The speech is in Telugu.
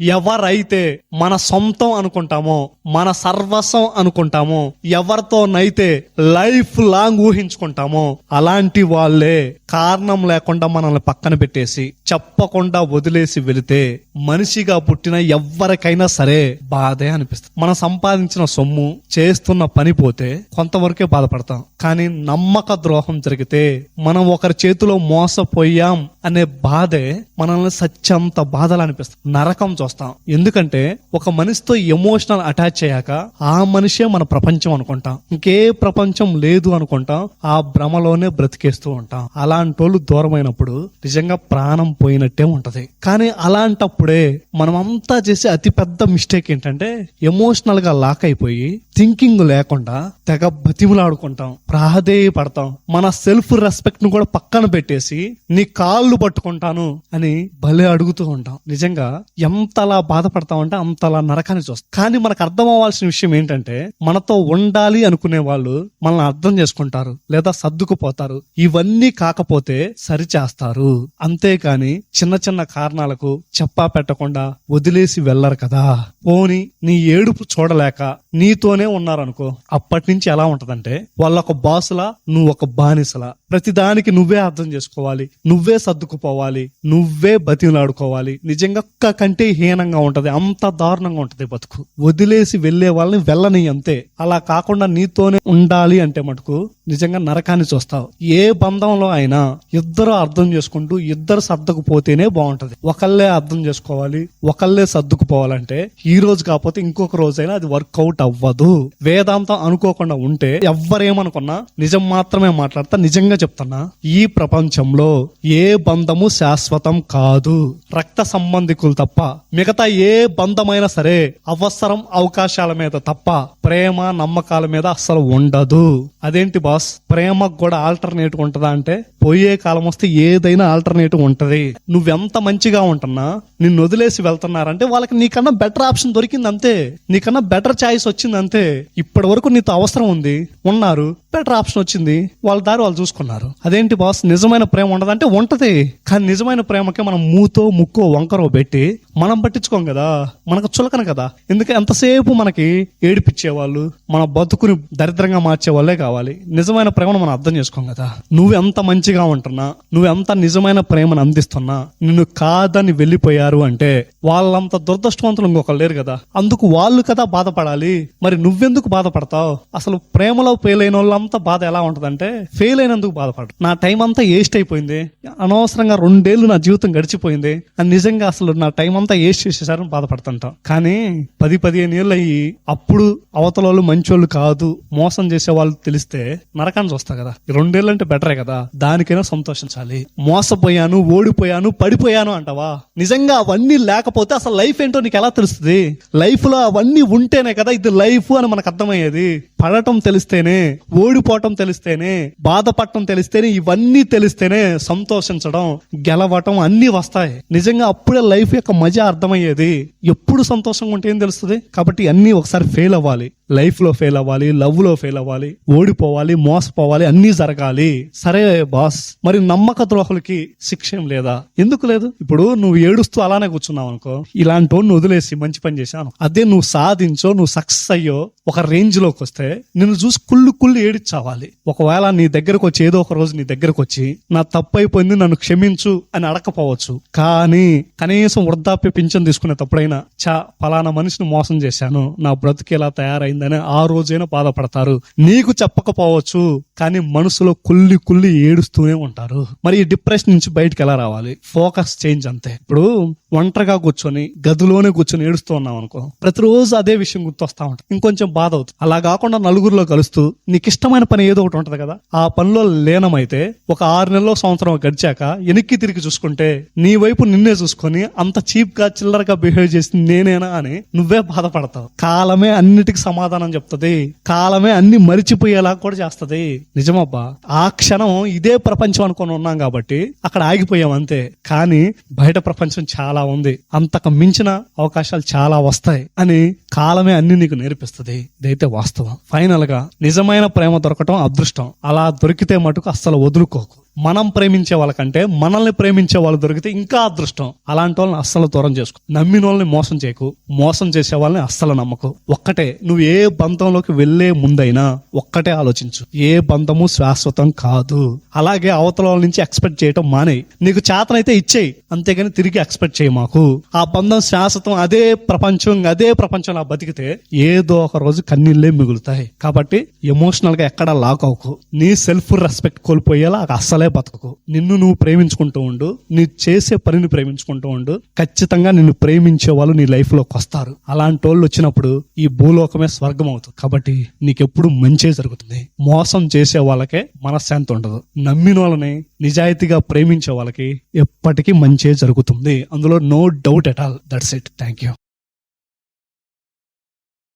ఎవరైతే మన సొంతం అనుకుంటామో మన సర్వస్వం అనుకుంటామో ఎవరితోనైతే లైఫ్ లాంగ్ ఊహించుకుంటామో అలాంటి వాళ్ళే కారణం లేకుండా మనల్ని పక్కన పెట్టేసి చెప్పకుండా వదిలేసి వెళితే మనిషిగా పుట్టిన ఎవరికైనా సరే బాధే అనిపిస్తుంది. మనం సంపాదించిన సొమ్ము చేస్తున్న పని పోతే కొంతవరకే బాధపడతాం. కానీ నమ్మక ద్రోహం జరిగితే మనం ఒకరి చేతిలో మోసపోయాం అనే బాధే మనల్ని సత్యంత బాధలు అనిపిస్తుంది నరకం చూస్తాం. ఎందుకంటే ఒక మనిషితో ఎమోషనల్ అటాచ్ అయ్యాక ఆ మనిషే మన ప్రపంచం అనుకుంటాం. ఇంకే ప్రపంచం లేదు అనుకుంటాం. ఆ భ్రమలోనే బ్రతికేస్తూ ఉంటాం. అలాంటి వాళ్ళు దూరమైనప్పుడు నిజంగా ప్రాణం పోయినట్టే ఉంటది. కానీ అలాంటప్పుడే మనం అంతా చేసే అతి పెద్ద మిస్టేక్ ఏంటంటే ఎమోషనల్గా లాక్ అయిపోయి థింకింగ్ లేకుండా తెగ బతిములాడుకుంటాం. ప్రాధేయపడతాం మన సెల్ఫ్ రెస్పెక్ట్ను కూడా పక్కన పెట్టేసి నీ కాళ్ళు పట్టుకుంటాను అని భలే అడుగుతూ ఉంటాం. నిజంగా ఎంతలా బాధపడతామంటే అంతలా నరకాన్ని చూస్తాం. కానీ మనకు అర్థం అవ్వాల్సిన విషయం ఏంటంటే మనతో ఉండాలి అనుకునే వాళ్ళు మనల్ని అర్థం చేసుకుంటారు లేదా సర్దుకుపోతారు. ఇవన్నీ కాకపోతే సరిచేస్తారు. అంతేకాని చిన్న చిన్న కారణాలకు చెప్పా పెట్టకుండా వదిలేసి వెళ్ళరు కదా. పోని నీ ఏడుపు చూడలేక నీతోనే ఉన్నారనుకో అప్పటి నుంచి ఎలా ఉంటదంటే వాళ్ళొక బాసులా నువ్వు ఒక బానిసలా. ప్రతిదానికి నువ్వే అర్థం చేసుకోవాలి. నువ్వే సర్దుకుపోవాలి నువ్వే బతిలాడుకోవాలి నిజంగా ఒక్క కంటే హీనంగా ఉంటది అంత దారుణంగా ఉంటది బతుకు. వదిలేసి వెళ్ళే వాళ్ళని వెళ్ళని అంతే. అలా కాకుండా నీతోనే ఉండాలి అంటే మటుకు నిజంగా నరకాన్ని చూస్తావు. ఏ బంధంలో అయినా ఇద్దరు అర్థం చేసుకుంటూ ఇద్దరు సర్దుకుపోతేనే బాగుంటది. ఒకళ్ళే అర్థం చేసుకోవాలి ఒకళ్ళే సర్దుకుపోవాలంటే ఈ రోజు కాకపోతే ఇంకొక రోజైనా అది వర్కౌట్ అవ్వదు. వేదాంతం అనుకోకుండా ఉంటే ఎవ్వరేమనుకున్నా నిజం మాత్రమే మాట్లాడతా నిజంగా చెప్తున్నా ఈ ప్రపంచంలో ఏ బంధము శాశ్వతం కాదు. రక్త సంబంధికులు తప్ప మిగతా ఏ బంధమైనా సరే అవసరం అవకాశాల మీద తప్ప ప్రేమ నమ్మకాల మీద అస్సలు ఉండదు. అదేంటి బాస్? ప్రేమకు కూడా ఆల్టర్నేటివ్ ఉంటదా అంటే పోయే కాలం వస్తే ఏదైనా ఆల్టర్నేటివ్ ఉంటది. నువ్వెంత మంచిగా ఉంటున్నా నిన్ను వదిలేసి వెళ్తున్నారంటే వాళ్ళకి నీకన్నా బెటర్ ఆప్షన్ దొరికింది అంతే నీకన్నా బెటర్ చాయిస్ వచ్చింది అంతే ఇప్పటి వరకు నీతో అవసరం ఉంది. ఉన్నారు. బెటర్ ఆప్షన్ వచ్చింది. వాళ్ళ దారి వాళ్ళు చూసుకున్నారు. అదేంటి బాస్? నిజమైన ప్రేమ ఉండదంటే ఉంటది. కానీ నిజమైన ప్రేమకి మనం మూతో ముక్కో వంకరో పెట్టి మనం పట్టించుకోం కదా. మనకు చులకన కదా. ఎందుకు ఎంతసేపు మనకి ఏడిపించేవాళ్ళు మన బతుకుని దరిద్రంగా మార్చే వాళ్ళే కావాలి. నిజమైన ప్రేమను మనం అర్థం చేసుకోం కదా. నువ్వు ఎంత మంచిగా ఉంటున్నా నువ్వు ఎంత నిజమైన ప్రేమను అందిస్తున్నా నిన్ను కాదని వెళ్ళిపోయారు అంటే వాళ్ళంత దురదృష్టవంతులు ఇంకొకరు లేరు కదా. అందుకు వాళ్ళు కదా బాధపడాలి. మరి నువ్వెందుకు బాధపడతావు? అసలు ప్రేమలో పేలైన అయిన అంతా బాధ ఎలా ఉంటుందంటే ఫెయిల్ అయినందుకు బాధపడు నా టైం అంతా వేస్ట్ అయిపోయింది. అనవసరంగా రెండేళ్ళు నా జీవితం గడిచిపోయింది. అని నిజంగా అసలు నా టైం అంతా వేస్ట్ చేసేసారని బాధపడుతుంటాం. కానీ పది పదిహేను ఏళ్ళు అయ్యి అప్పుడు అవతల వాళ్ళు మంచోళ్ళు కాదు మోసం చేసే వాళ్ళు తెలిస్తే నరకాన్ని చూస్తా కదా. రెండేళ్ళు అంటే బెటరే కదా. దానికైనా సంతోషించాలి. మోసపోయాను ఓడిపోయాను పడిపోయాను అంటావా? నిజంగా అవన్నీ లేకపోతే అసలు లైఫ్ ఏంటో నీకు ఎలా తెలుస్తుంది? లైఫ్లో అవన్నీ ఉంటేనే కదా ఇది లైఫ్ అని మనకు అర్థమయ్యేది. పడటం తెలిస్తేనే ఓడిపోవటం తెలిస్తేనే బాధపడటం తెలిస్తేనే ఇవన్నీ తెలిస్తేనే సంతోషించడం గెలవటం అన్ని వస్తాయి. నిజంగా అప్పుడే లైఫ్ యొక్క మజా అర్థమయ్యేది ఎప్పుడు సంతోషంగా ఉంటే ఏం తెలుస్తుంది? కాబట్టి అన్ని ఒకసారి ఫెయిల్ అవ్వాలి. లైఫ్లో ఫెయిల్ అవ్వాలి లవ్లో ఫెయిల్ అవ్వాలి ఓడిపోవాలి మోసపోవాలి అన్ని జరగాలి. సరే బాస్ మరి నమ్మక ద్రోహులకి శిక్ష ఏం లేదా? ఎందుకు లేదు? ఇప్పుడు నువ్వు ఏడుస్తూ అలానే కూర్చున్నావు అనుకో ఇలాంటి వాడిని వదిలేసి మంచి పని చేశాను. అదే నువ్వు సాధించో నువ్వు సక్సెస్ అయ్యో ఒక రేంజ్లోకి వస్తే నిన్ను చూసి కుళ్ళు కుళ్ళు ఏడిచావాలి ఒకవేళ నీ దగ్గరకు వచ్చి ఏదో ఒక రోజు నీ దగ్గరకు వచ్చి నా తప్పు అయిపోయింది నన్ను క్షమించు అని అడకపోవచ్చు కానీ కనీసం వృద్ధాప్య పింఛన్ తీసుకునేటప్పుడైనా చా ఫలానా మనిషిని మోసం చేశాను నా బ్రతుకు ఎలా తయారైందని ఆ రోజైనా బాధపడతారు. నీకు చెప్పకపోవచ్చు కానీ మనసులో కుల్లి కుల్లి ఏడుస్తూనే ఉంటారు. మరి ఈ డిప్రెషన్ నుంచి బయటకు ఎలా రావాలి? ఫోకస్ చేంజ్ అంతే. ఇప్పుడు ఒంటరిగా కూర్చొని గదిలోనే కూర్చొని ఏడుస్తూ ఉన్నాం అనుకో ప్రతిరోజు అదే విషయం గుర్తొస్తా ఉంటాం ఇంకొంచెం బాధ అవుతుంది. అలా కాకుండా నలుగురిలో కలుస్తూ నీకు ఇష్టమైన పని ఏదో ఒకటి ఉంటుంది కదా. ఆ పనిలో లీనమైతే ఒక ఆరు నెలలో సంవత్సరం గడిచాక వెనక్కి తిరిగి చూసుకుంటే నీ వైపు నిన్నే చూసుకొని అంత చీప్గా చిల్లరగా బిహేవ్ చేసింది నేనేనా అని నువ్వే బాధపడతావు. కాలమే అన్నిటికి సమాధానం చెప్తుంది. కాలమే అన్ని మరిచిపోయేలా కూడా చేస్తది. నిజమబ్బా. ఆ క్షణం ఇదే ప్రపంచం అనుకొని ఉన్నాం కాబట్టి అక్కడ ఆగిపోయాం అంతే. కానీ బయట ప్రపంచం చాలా ఉంది. అంతకు మించిన అవకాశాలు చాలా వస్తాయి అని కాలమే అన్ని నీకు నేర్పిస్తుంది. ఇదైతే వాస్తవం. ఫైనల్గా నిజమైన ప్రేమ దొరకటం అదృష్టం. అలా దొరికితే మటుకు అస్సలు వదులుకోకు. మనం ప్రేమించే వాళ్ళకంటే మనల్ని ప్రేమించే వాళ్ళు దొరికితే ఇంకా అదృష్టం. అలాంటి వాళ్ళని అస్సలు దూరం చేసుకో. నమ్మిన వాళ్ళని మోసం చేయకు. మోసం చేసే వాళ్ళని అస్సలు నమ్మకు. ఒక్కటే నువ్వు ఏ బంధంలోకి వెళ్ళే ముందైనా ఒక్కటే ఆలోచించు. ఏ బంధము శాశ్వతం కాదు. అలాగే అవతల వాళ్ళ నుంచి ఎక్స్పెక్ట్ చేయటం మానే నీకు చేతనైతే ఇచ్చేయి. అంతేగాని తిరిగి ఎక్స్పెక్ట్ చేయి మాకు. ఆ బంధం శాశ్వతం అదే ప్రపంచం అదే ప్రపంచంలో బతికితే ఏదో ఒక రోజు కన్నీళ్ళే మిగులుతాయి. కాబట్టి ఎమోషనల్గా ఎక్కడ లాక్ అవ్వకు. నీ సెల్ఫ్ రెస్పెక్ట్ కోల్పోయేలా అస్సలే బతకకు. నిన్ను నువ్వు ప్రేమించుకుంటూ ఉండు. నీ చేసే పనిని ప్రేమించుకుంటూ ఉండు. ఖచ్చితంగా నిన్ను ప్రేమించే వాళ్ళు నీ లైఫ్లోకి వస్తారు. అలాంటి వాళ్ళు వచ్చినప్పుడు ఈ భూలోకమే స్వర్గం అవుతుంది. కాబట్టి నీకెప్పుడు మంచే జరుగుతుంది. మోసం చేసే వాళ్ళకే మనశ్శాంతి ఉండదు. నమ్మిన వాళ్ళని నిజాయితీగా ప్రేమించే వాళ్ళకి ఎప్పటికీ మంచే జరుగుతుంది. అందులో no doubt at all that's it thank you